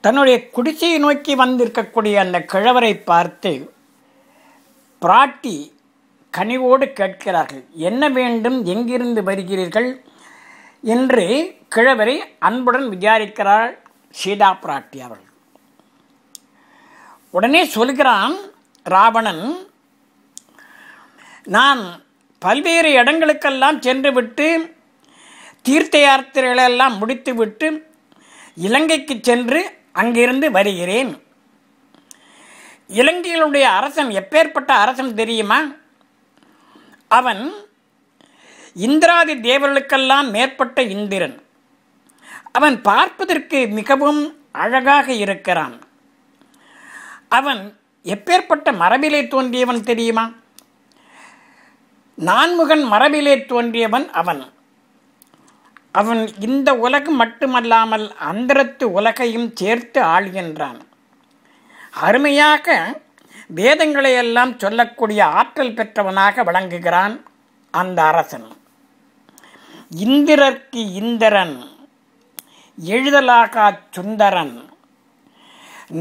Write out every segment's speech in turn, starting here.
தன்னுடைய குடிசையை நோக்கி வந்திருக்கக்கூடிய அந்த கிழவரை பார்த்து பிராட்டி கனிவோடு கேட்கிறார்கள் என்ன வேண்டும்? எங்கிருந்து வருகிறீர்கள்? என்று கிழவரை அன்புடன் விசாரிக்கிறாள் சீதா பிராட்டி அவர்கள். உடனே சொல்கிறான் ராவணன் நான் பல்வேறு இடங்களுக்கெல்லாம் சென்றுவிட்டு தீர்த்த யாத்திரைகளெல்லாம் முடித்துவிட்டு இலங்கைக்கு சென்று அங்கிருந்து வருகிறேன். இலங்கையினுடைய அரசன் எப்பேற்பட்ட அரசன் தெரியுமா? அவன் இந்திராதி தேவர்களுக்கெல்லாம் மேற்பட்ட இந்திரன். அவன் பார்ப்பதற்கு மிகவும் அழகாக இருக்கிறான். அவன் எப்பேற்பட்ட மரபிலே தோன்றியவன் தெரியுமா? நான்முகன் மரபிலே தோன்றியவன் அவன். அவன் இந்த உலகம் மட்டுமல்லாமல் அந்தரத்து உலகையும் சேர்த்து ஆள்கின்றான் அருமையாக வேதங்களை எல்லாம் சொல்லக்கூடிய ஆற்றல் பெற்றவனாக விளங்குகிறான் அந்த அரசன். இந்திரர்க்கு இந்திரன் எழுதலாகா சுந்தரன்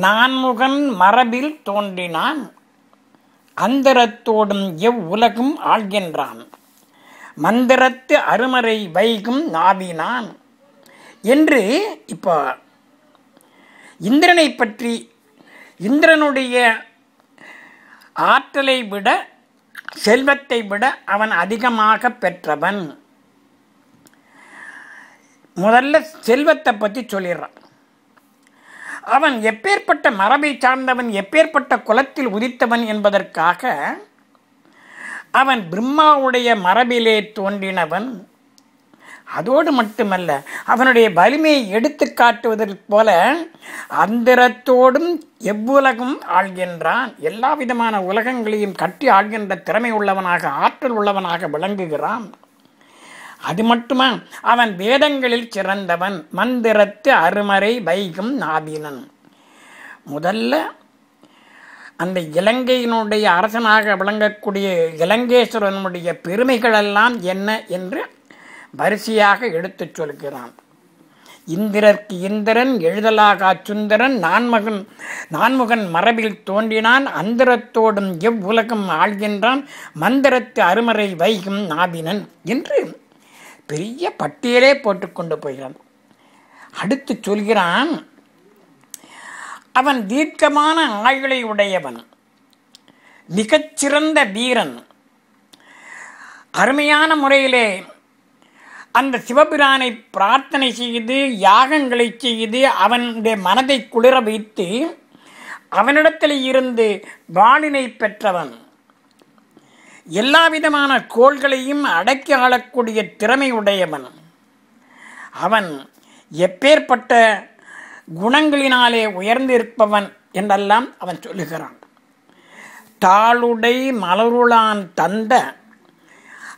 நான்முகன் மரபில் தோன்றினான் அந்தரத்தோடும் எவ்வுலகும் ஆள்கின்றான். மந்திரத்து அருமறை வைகும் நாவினான். என்று இப்போ இந்திரனை பற்றி இந்திரனுடைய ஆற்றலை விட செல்வத்தை விட அவன் அதிகமாக பெற்றவன். முதல்ல செல்வத்தை பற்றி சொல்லிடுறான். அவன் எப்பேற்பட்ட மரபை சார்ந்தவன் எப்பேற்பட்ட குலத்தில் உதித்தவன் என்பதற்காக அவன் பிரம்மாவுடைய மரபிலே தோன்றினவன். அதோடு மட்டுமல்ல அவனுடைய வலிமையை எடுத்து காட்டுவதற்கு போல அந்தரத்தோடும் எவ்வுலகும் ஆள்கின்றான். எல்லா விதமான உலகங்களையும் கட்டி ஆள்கின்ற திறமை உள்ளவனாக ஆற்றல் உள்ளவனாக விளங்குகிறான். அது மட்டுமா அவன் வேதங்களில் சிறந்தவன். மந்திரத்து அருமறை வைகும் நாபினன் முதல்ல அந்த இலங்கையினுடைய அரசனாக விளங்கக்கூடிய இலங்கேஸ்வரனுடைய பெருமைகளெல்லாம் என்ன என்று வரிசையாக எடுத்துச் சொல்கிறான். இந்திரர்க்கு இந்திரன் எழுதலாகா சுந்தரன் நான்மகன் நான்முகன் மரபில் தோன்றினான் அந்தரத்தோடும் எவ்வுலகம் ஆள்கின்றான் மந்திரத்து அருமறை வைகும் நாபினன் என்று பெரிய பட்டியலே போட்டுக்கொண்டு போகிறான். அடுத்து சொல்கிறான் அவன் தீர்க்கமான ஆயுளை உடையவன். மிகச்சிறந்த வீரன். அருமையான முறையிலே அந்த சிவபிரானை பிரார்த்தனை செய்து யாகங்களை செய்து அவனுடைய மனதை குளிர வைத்து அவனிடத்தில் இருந்து வாளினை பெற்றவன். எல்லா விதமான கோள்களையும் அடக்கி ஆளக்கூடிய திறமை உடையவன். அவன் எப்பேற்பட்ட குணங்களினாலே உயர்ந்திருப்பவன் என்றெல்லாம் அவன் சொல்லுகிறான். தாளுடை மலருளான் தந்த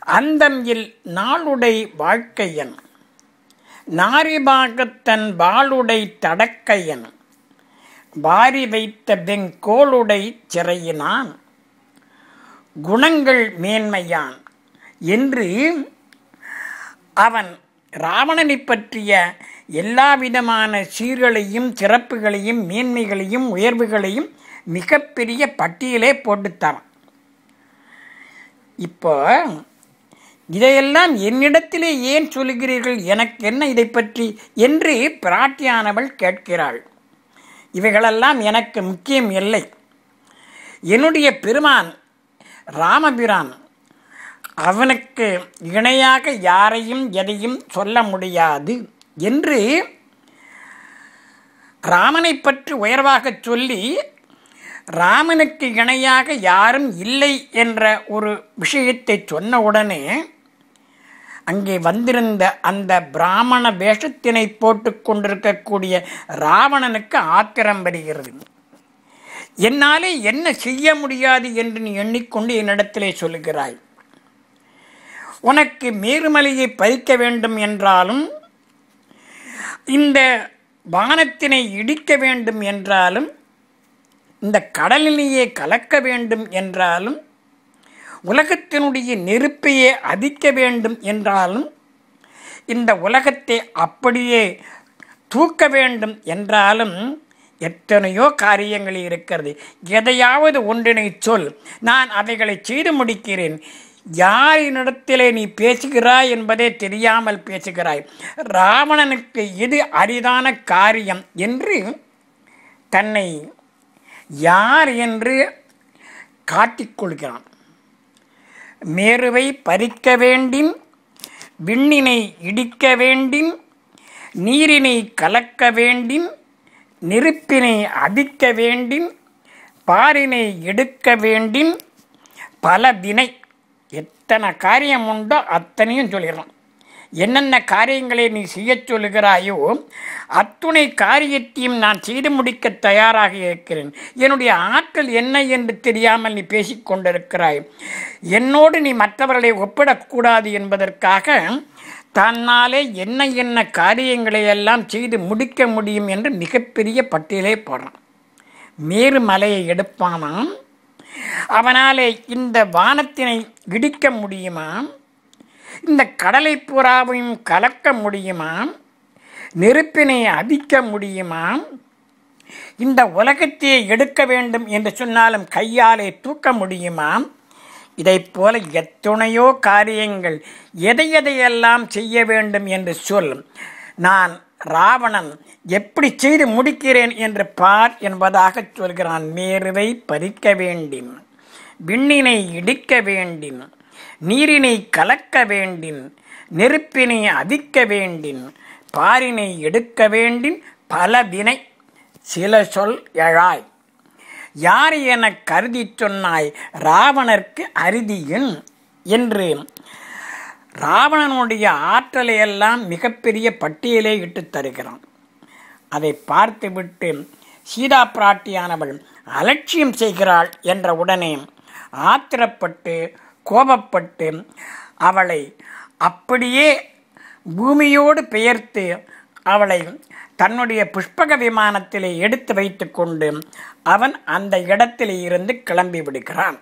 அந்தமில் நாளுடை வாழ்க்கையன். நாரிபாகத்தன் வாளுடை தடக்கையன். வாரி வைத்த வெங்கோளுடை சிறையினான். குணங்கள் மேன்மையான் என்று அவன் ராவணனை பற்றிய எல்லா விதமான சீர்களையும் சிறப்புகளையும் மேன்மைகளையும் உயர்வுகளையும் மிகப்பெரிய பட்டியலே போட்டுத்தரான் இப்போ இதையெல்லாம் என்னிடத்திலே ஏன் சொல்லுகிறீர்கள் எனக்கு என்ன இதை பற்றி என்று பிராட்டியானவள் கேட்கிறாள். இவைகளெல்லாம் எனக்கு முக்கியம் இல்லை. என்னுடைய பெருமான் ராமபிரான் அவனுக்கு இணையாக யாரையும் எதையும் சொல்ல முடியாது. என்று ராமனை பற்றி உயர்வாகச் சொல்லி ராமனுக்கு இணையாக யாரும் இல்லை என்ற ஒரு விஷயத்தை சொன்ன உடனே அங்கே வந்திருந்த அந்த பிராமண வேஷத்தினை போட்டு கொண்டிருக்கக்கூடிய ராவணனுக்கு ஆத்திரம் வருகிறது. என்னாலே என்ன செய்ய முடியாது என்று நீ எண்ணிக்கொண்டு என்னிடத்திலே சொல்லுகிறாய். உனக்கு மேருமலையை பறிக்க வேண்டும் என்றாலும் இந்த வானத்தினை இடிக்க வேண்டும் என்றாலும் இந்த கடலிலேயே கலக்க வேண்டும் என்றாலும் உலகத்தினுடைய நெருப்பையே அதிக்க வேண்டும் என்றாலும் இந்த உலகத்தை அப்படியே தூக்க வேண்டும் என்றாலும் எத்தனையோ காரியங்கள் இருக்கிறது. எதையாவது ஒன்றினை சொல் நான் அவைகளை செய்து முடிக்கிறேன். யாரினிடத்திலே நீ பேசுகிறாய் என்பதே தெரியாமல் பேசுகிறாய். ராவணனுக்கு இது அரிதான காரியம் என்று தன்னை யார் என்று காட்டிக்கொள்கிறான் மேருவை பறிக்க வேண்டின் விண்ணினை இடிக்க வேண்டின் நீரினை கலக்க வேண்டின் நெருப்பினை அடிக்க வேண்டின் பாரினை எடுக்க வேண்டின் பல வினை எத்தனை காரியம் உண்டோ அத்தனையும் சொல்லிடலாம். என்னென்ன காரியங்களை நீ செய்யச் சொல்லுகிறாயோ அத்துணை காரியத்தையும் நான் செய்து முடிக்க தயாராக இருக்கிறேன். என்னுடைய ஆற்றல் என்ன என்று தெரியாமல் நீ பேசிக்கொண்டிருக்கிறாய் என்னோடு நீ மற்றவர்களை ஒப்பிடக்கூடாது என்பதற்காக தன்னாலே என்ன என்ன காரியங்களை எல்லாம் செய்து முடிக்க முடியும் என்று மிகப்பெரிய பட்டியலே போடுறான். மேரு மலையை எடுப்பானாம். அவனாலே இந்த வானத்தினை இடிக்க முடியுமாம் இந்த கடலை புறாவையும் கலக்க முடியுமாம் நெருப்பினை அடிக்க முடியுமாம் இந்த உலகத்தையே எடுக்க வேண்டும் என்று சொன்னாலும் கையாலே தூக்க முடியுமாம் இதைப் போல எத்துணையோ காரியங்கள் எதை எதையெல்லாம் செய்ய வேண்டும் என்று சொல். நான் ராவணன் எப்படி செய்து முடிக்கிறேன் என்று பார் என்பதாக சொல்கிறான். மேருவை பறிக்க வேண்டும். விண்ணினை இடிக்க வேண்டின் நீரினை கலக்க வேண்டின் நெருப்பினை அதிக்க வேண்டின் பாரினை எடுக்க வேண்டின் பல வினை. சில சொல் எழாய். யார் என கருதி சொன்னாய்? ராவணர்க்கு அறுதியின் என்று. ராவணனுடைய ஆற்றலை எல்லாம் மிகப்பெரிய பட்டியலே இட்டு தருகிறான். அதை பார்த்துவிட்டு சீதா பிராட்டியானவள் அலட்சியம் செய்கிறாள் என்ற உடனே ஆத்திரப்பட்டு கோபப்பட்டு அவளை அப்படியே பூமியோடு பெயர்த்து அவளை தன்னுடைய புஷ்பக விமானத்திலே எடுத்து வைத்து கொண்டு அவன் அந்த இடத்திலே இருந்து கிளம்பி விடுகிறான்.